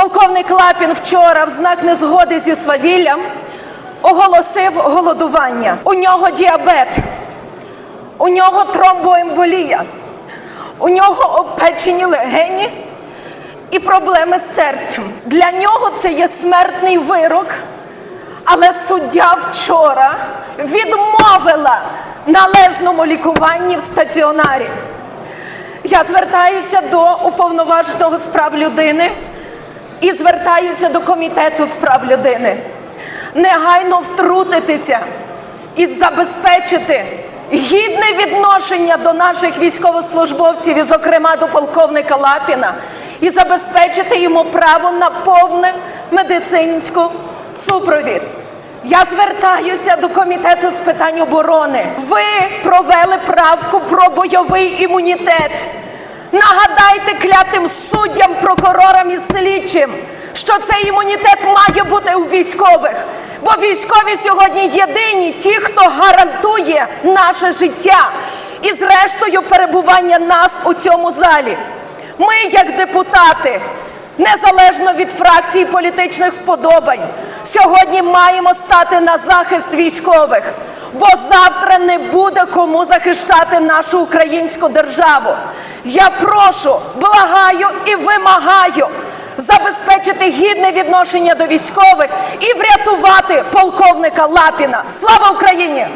Полковник Лапін вчора в знак незгоди зі свавіллям оголосив голодування. У нього діабет, у нього тромбоемболія, у нього обпечені легені і проблеми з серцем. Для нього це є смертний вирок, але суддя вчора відмовила належному лікуванні в стаціонарі. Я звертаюся до уповноваженого з прав людини і звертаюся до комітету з прав людини. Негайно втрутитися і забезпечити гідне відношення до наших військовослужбовців, і, зокрема до полковника Лапіна, і забезпечити йому право на повне медицинську супровід. Я звертаюся до комітету з питань оборони. Ви провели правку про бойовий імунітет. Нагадайте клятим суддям, слідчим, що цей імунітет має бути у військових. Бо військові сьогодні єдині ті, хто гарантує наше життя і, зрештою, перебування нас у цьому залі. Ми, як депутати, незалежно від фракцій політичних вподобань, сьогодні маємо стати на захист військових, бо завтра не буде кому захищати нашу українську державу. Я прошу, благаю і вимагаю забезпечити гідне відношення до військових і врятувати полковника Лапіна. Слава Україні!